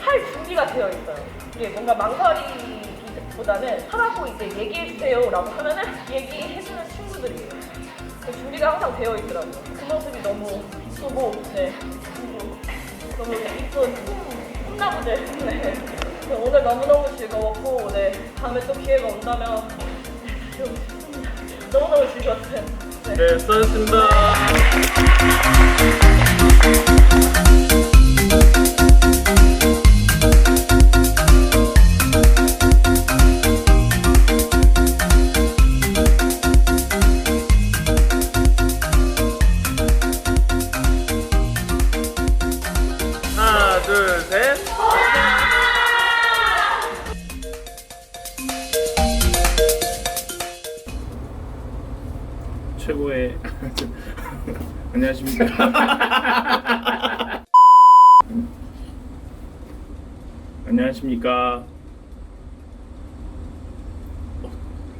할 준비가 되어 있어요. 이게 뭔가 망설이기보다는 하라고 이제 얘기해 주세요라고 하면은 얘기해주는 친구들이에요. 그 준비가 항상 되어 있더라고요. 그 모습이 너무 이쁘고, 네. 너무 이쁜 꿈나무들. 네. 오늘 너무너무 즐거웠고, 네. 다음에 또 기회가 온다면 좀 너무너무 즐거웠어요. 네. 네, 수고하셨습니다. 둘, 셋. 최고의 안녕하십니까 안녕하십니까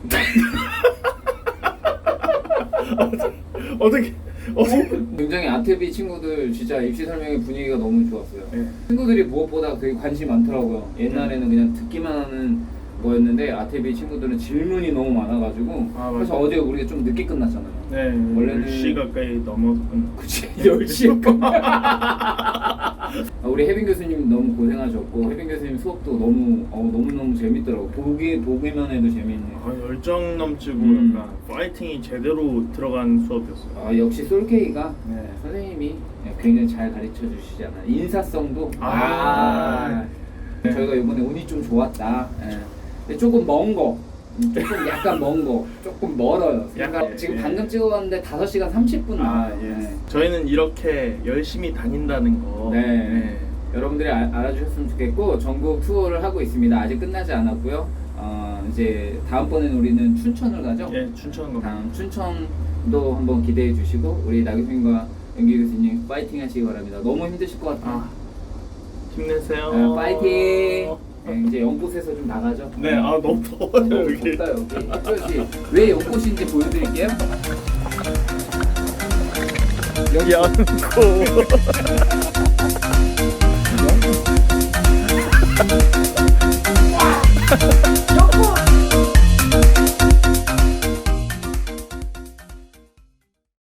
어떻게 굉장히 아테비 친구들 진짜 입시 설명회 분위기가 너무 좋았어요. 네. 친구들이 무엇보다 되게 관심이 많더라고요. 옛날에는 그냥 듣기만 하는 거였는데 아테비 친구들은 질문이 너무 많아가지고 아, 그래서 맞아요. 어제 우리가 좀 늦게 끝났잖아요. 네 원래는- 10시 가까이 넘어서 그치 10시에 끝 우리 혜빈 교수님 너무 고생하셨고 혜빈 교수님 수업도 너무 어, 너무 너무 재밌더라고 보기, 보기만 해도 재밌네 아, 열정 넘치고 음. 약간 파이팅이 제대로 들어간 수업이었어요 아, 역시 솔케이가 네. 선생님이 굉장히 잘 가르쳐 주시잖아요. 인사성도 아. 네. 저희가 이번에 운이 좀 좋았다. 예. 근데 조금 먼 거, 음, 조금 약간 먼 거, 조금 멀어요. 약간, 그러니까 지금 예. 방금 찍어봤는데 5시간 30분 아. 예. 예. 저희는 이렇게 열심히 다닌다는 거. 네. 여러분들이 아- 알아주셨으면 좋겠고 전국 투어를 하고 있습니다. 아직 끝나지 않았고요. 어, 이제 다음번에는 우리는 춘천을 가죠. 예, 춘천 거. 다음 춘천도 한번 기대해 주시고 우리 나교수님과 연기 교수님 파이팅 하시기 바랍니다. 너무 힘드실 것 같아요. 아, 힘내세요. 어, 파이팅! 네, 이제 연꽃에서 좀 나가죠. 네, 아 너무 더워요 너무 여기. 덥다 여기. 그렇지. 왜 연꽃인지 보여드릴게요. 여기. 연꽃.